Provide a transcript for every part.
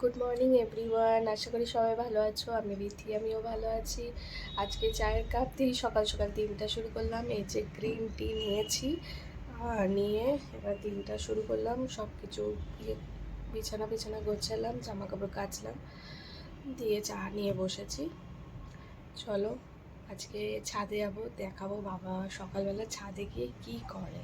Good morning everyone আশা করি সবাই ভালো আছো। আমি বিথি আমিও ভালো আছি। আজকে চায়ের কাপ দিয়ে সকাল সকাল দিনটা শুরু করলাম। এই যে গ্রিন টি নিয়েছি নিয়ে এবার দিনটা শুরু করলাম। সব কিছু বিছানা বিছানা গোছালাম জামা কাপড় কাচলাম, দিয়ে চা নিয়ে বসেছি। চলো আজকে ছাদে যাব, দেখাবো বাবা সকালবেলা ছাদে গিয়ে কী করে।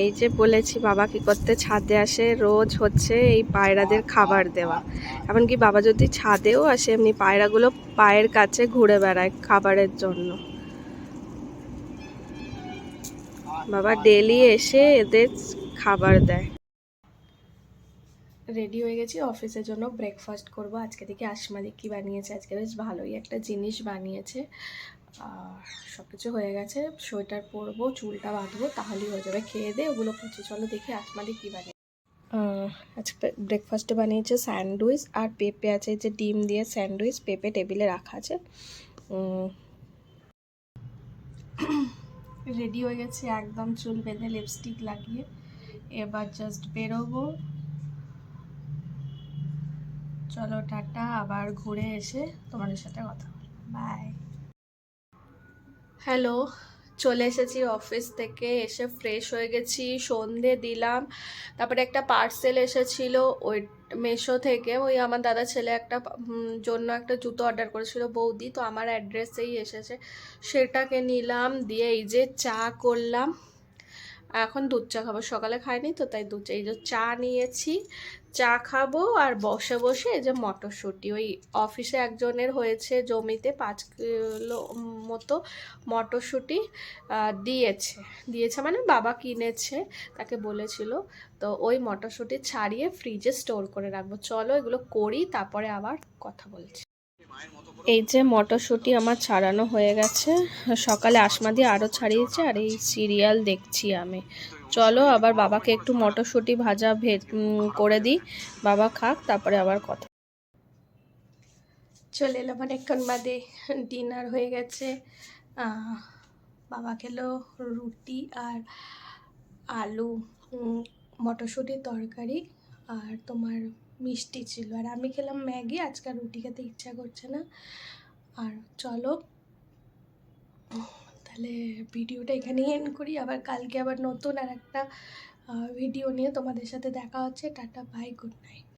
এই যে বলেছি বাবা কি করতে ছাদে আসে, রোজ হচ্ছে এই পায়রাদের খাবার দেওয়া। এমনকি বাবা যদি ছাদেও আসে, এমনি পায়রাগুলো পায়ের কাছে ঘুরে বেড়ায় খাবারের জন্য। বাবা ডেলি এসে এদের খাবার দেয়। রেডি হয়ে গেছি। অফিসের জন্য ব্রেকফাস্ট করব। আজকে থেকে আসমাদি কী বানিয়েছে। আজকে বেশ ভালোই একটা জিনিস বানিয়েছে। সব কিছু হয়ে গেছে। সোয়েটার পরবো, চুলটা বাঁধবো, তাহলেই হয়ে যাবে। খেয়ে দিয়ে ওগুলো করছি চলো দেখি আসমাদি কী বানিয়ে আজকে ব্রেকফাস্টে বানিয়েছে স্যান্ডউইচ আর পেঁপে আছে। যে ডিম দিয়ে স্যান্ডউইচ পেঁপে টেবিলে রাখা আছে। রেডি হয়ে গেছে। একদম চুল বেঁধে লিপস্টিক লাগিয়ে। এবার জাস্ট বেরোবো। চলো টাটা, আবার ঘুরে এসে তোমাদের সাথে কথা বাই হ্যালো চলে এসেছি অফিস থেকে, এসে ফ্রেশ হয়ে গেছি, সন্ধে দিলাম। তারপরে একটা পার্সেল এসেছিল ওই মেশো থেকে, ওই আমার দাদা ছেলে একটা জন্য একটা জুতো অর্ডার করেছিল বৌদি, তো আমার অ্যাড্রেসেই এসেছে। সেটাকে নিলাম, দিয়ে এই যে চা করলাম। এখন দুধ চা খাব। সকালে খাইনি তো, তাই দুধ চা এই যে চা নিয়েছি। চা খাব আর বসে বসে এই যে মটরশুঁটি। ওই অফিসে একজনের হয়েছে জমিতে পাঁচ কিলো মতো মটরশুঁটি দিয়েছে। দিয়েছে মানে বাবা কিনেছে, তাকে বলেছিল। তো ওই মটরশুঁটি ছাড়িয়ে ফ্রিজে স্টোর করে রাখব। চলো এগুলো করি, তারপরে আবার কথা বলছি। এই যে মটরশুঁটি আমার ছাড়ানো হয়ে গেছে। সকালে আসমা দিয়ে আরও ছাড়িয়েছে, আর এই সিরিয়াল দেখছি আমি। চলো, আবার বাবাকে একটু মটরশুঁটি ভাজা ভে করে দিই। বাবা খাক, তারপরে আবার কথা। চলে এলাম অনেকক্ষণ বাদে। ডিনার হয়ে গেছে। বাবা খেলো রুটি আর আলু মটরশুঁটির তরকারি। আর তোমার মিষ্টি ছিল। আর আমি খেলাম ম্যাগি, আজকে আর রুটি খেতে ইচ্ছা করছে না। আর চলো, তাহলে ভিডিওটা এখানেই এন্ড করি। আবার কালকে আবার নতুন আর একটা ভিডিও নিয়ে তোমাদের সাথে দেখা হচ্ছে। Tata bye good night